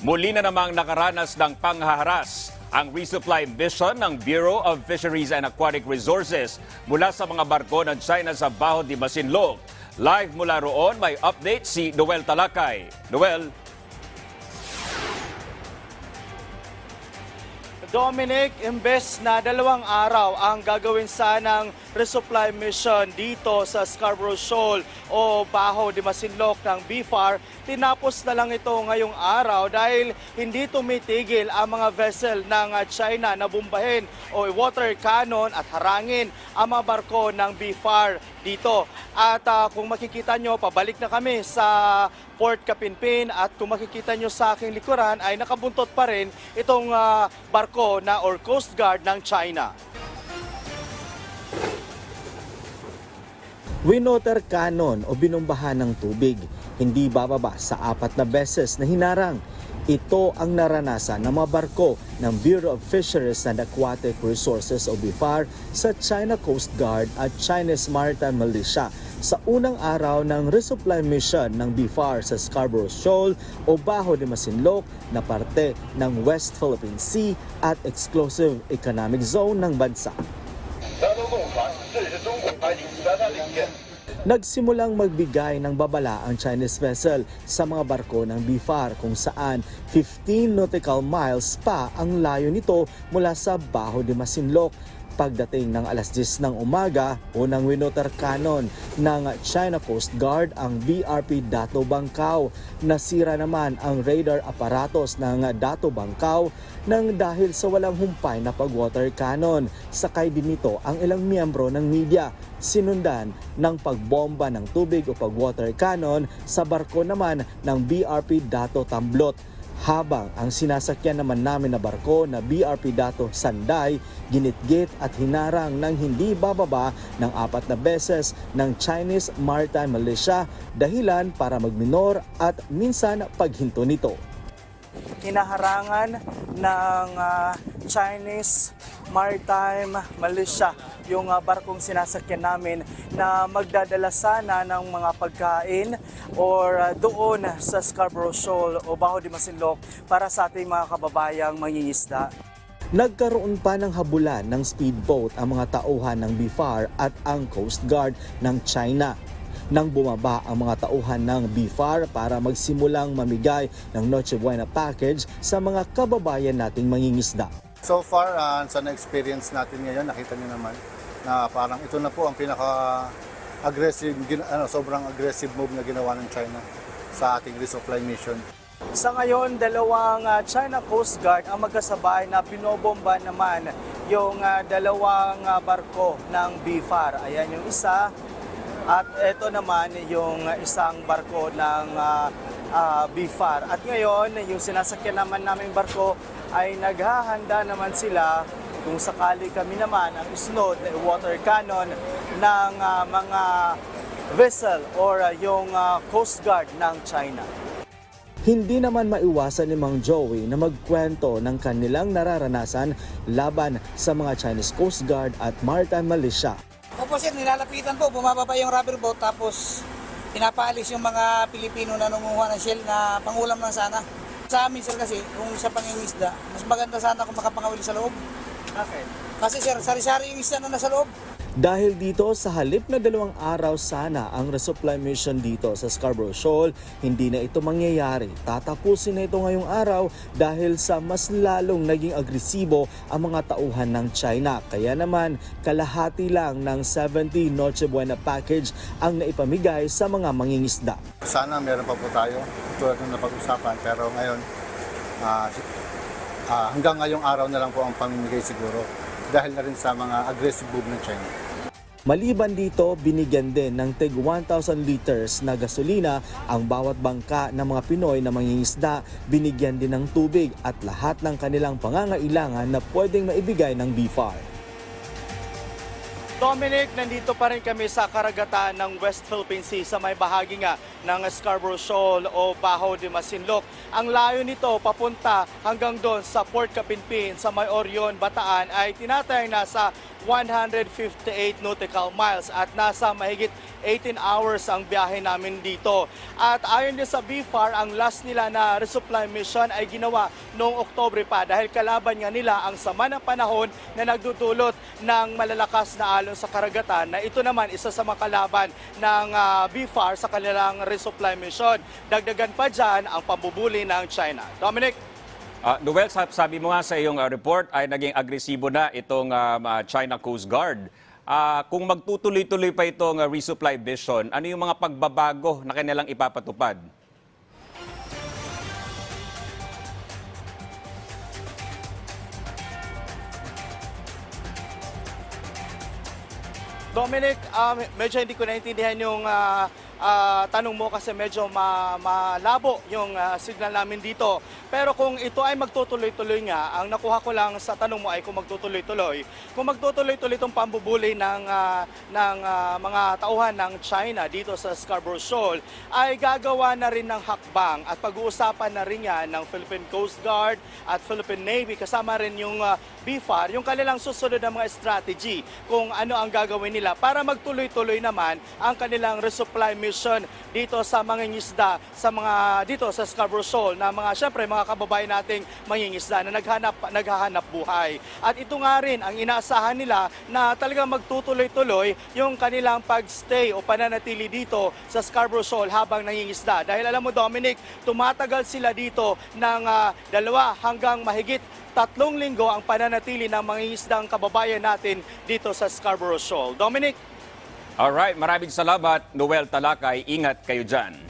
Muli na namang nakaranas ng panghaharas ang resupply mission ng Bureau of Fisheries and Aquatic Resources mula sa mga barko ng China sa Baho de Masinloc. Live mula roon, may update si Noel Talakay. Noel, Dominic, imbes na dalawang araw ang gagawin sanang resupply mission dito sa Scarborough Shoal o Baho de Masinloc ng BFAR, tinapos na lang ito ngayong araw dahil hindi tumitigil ang mga vessel ng China na bumbahin o water cannon at harangin ang mga barko ng BFAR dito. At ah, kung makikita nyo, pabalik na kami sa Port Kapinpin at kung makikita nyo sa aking likuran ay nakabuntot pa rin itong ah, barko na or Coast Guard ng China. Winoter cannon o binumbahan ng tubig, hindi bababa sa apat na beses na hinarang. Ito ang naranasan ng mga barko ng Bureau of Fisheries and Aquatic Resources o BFAR sa China Coast Guard at Chinese Maritime Militia sa unang araw ng resupply mission ng BFAR sa Scarborough Shoal o Baho de Masinloc na parte ng West Philippine Sea at Exclusive Economic Zone ng bansa. Nagsimulang magbigay ng babala ang Chinese vessel sa mga barko ng BFAR kung saan 15 nautical miles pa ang layo nito mula sa Baho de Masinloc. Pagdating ng alas 10 ng umaga, unang winoter cannon ng China Coast Guard ang BRP Dato Bangkao. Nasira naman ang radar aparatos ng Dato Bangkao nang dahil sa walang humpay na pag-water cannon. Sakay din nito ang ilang miyembro ng media. Sinundan ng pagbomba ng tubig o pag-water cannon sa barko naman ng BRP Dato Tamblot habang ang sinasakyan naman namin na barko na BRP Dato Sanday ginitgit at hinarang ng hindi bababa ng apat na beses ng Chinese Maritime Militia dahilan para magminor at minsan paghinto nito. Hinaharangan ng ah, Chinese Maritime Militia yung ah, barkong sinasakyan namin na magdadala sana ng mga pagkain or ah, doon sa Scarborough Shoal o Baho de Masinloc para sa ating mga kababayang mangingisda. Nagkaroon pa ng habulan ng speedboat ang mga tauhan ng BFAR at ang Coast Guard ng China. Nang bumaba ang mga tauhan ng BFAR para magsimulang mamigay ng Noche Buena package sa mga kababayan nating mangingisda. So far, ah, sa na-experience natin ngayon, nakita niyo naman na parang ito na po ang pinaka-aggressive, gin- ano, sobrang aggressive move na ginawa ng China sa ating resupply mission. Sa ngayon, dalawang ah, China Coast Guard ang magkasabay na binobomba naman yung ah, dalawang ah, barko ng BFAR. Ayan yung isa at ito naman yung isang barko ng ah, ah, BFAR. At ngayon, yung sinasakyan naman namin barko ay naghahanda naman sila kung sakali kami naman ang isunod na water cannon ng ah, mga vessel or ah, yung ah, Coast Guard ng China. Hindi naman maiwasan ni Mang Joey na magkwento ng kanilang nararanasan laban sa mga Chinese Coast Guard at Maritime Militia. Opo sir, nilalapitan po, bumababa yung rubber boat tapos pinapaalis yung mga Pilipino na nangunguha ng shell na pangulam lang sana. Sa amin sir kasi, kung sa pangingisda, mas maganda sana kung makapangawili sa loob. Okay. Kasi sir, sari-sari yung isda na nasa loob. Dahil dito sa halip na dalawang araw sana ang resupply mission dito sa Scarborough Shoal, hindi na ito mangyayari. Tatapusin na ito ngayong araw dahil sa mas lalong naging agresibo ang mga tauhan ng China. Kaya naman, kalahati lang ng 70 Noche Buena package ang naipamigay sa mga mangingisda. Sana meron pa po tayo tulad ng napag-usapan pero ngayon si- ah, hanggang ngayong araw na lang po ang pamimigay siguro dahil na rin sa mga aggressive move ng China. Maliban dito, binigyan din ng tig 1,000 liters na gasolina ang bawat bangka ng mga Pinoy na mangingisda. Binigyan din ng tubig at lahat ng kanilang pangangailangan na pwedeng maibigay ng BFAR. Dominic, nandito pa rin kami sa karagatan ng West Philippine Sea sa may bahagi nga ng Scarborough Shoal o Baho de Masinloc. Ang layo nito papunta hanggang doon sa Port Kapinpin sa may Orion, Bataan ay tinatayang nasa 158 nautical miles at nasa mahigit 18 hours ang biyahe namin dito. At ayon din sa BFAR, ang last nila na resupply mission ay ginawa noong Oktobre pa dahil kalaban nga nila ang sama ng panahon na nagdudulot ng malalakas na alon sa karagatan na ito naman isa sa mga kalaban ng ah, BFAR sa kanilang resupply mission. Dagdagan pa dyan ang pambubuli ng China. Dominic? Ah, Noel, sab- sabi mo nga sa iyong ah, report ay naging agresibo na itong um, ah, China Coast Guard. Ah, kung magtutuloy-tuloy pa itong ah, resupply mission, ano yung mga pagbabago na kanilang ipapatupad? Dominic, um, medyo hindi ko naintindihan yung ah, ah, tanong mo kasi medyo ma- malabo yung ah, signal namin dito. Pero kung ito ay magtutuloy-tuloy nga, ang nakuha ko lang sa tanong mo ay kung magtutuloy-tuloy. Kung magtutuloy-tuloy itong pambubuli ng, ah, ng ah, mga tauhan ng China dito sa Scarborough Shoal, ay gagawa na rin ng hakbang at pag-uusapan na rin yan ng Philippine Coast Guard at Philippine Navy kasama rin yung ah, BFAR, yung kanilang susunod na mga strategy kung ano ang gagawin nila para magtuloy-tuloy naman ang kanilang resupply mission dito sa mga ngisda sa mga dito sa Scarborough Shoal na mga syempre mga kababayan nating mangingisda na naghanap naghahanap buhay. At ito nga rin ang inaasahan nila na talagang magtutuloy-tuloy yung kanilang pagstay o pananatili dito sa Scarborough Shoal habang nangingisda. Dahil alam mo Dominic, tumatagal sila dito ng ah, dalawa hanggang mahigit tatlong linggo ang pananatili ng mga isdang kababayan natin dito sa Scarborough Shoal. Dominic? Alright, maraming salamat. Noel Talakay, ingat kayo dyan.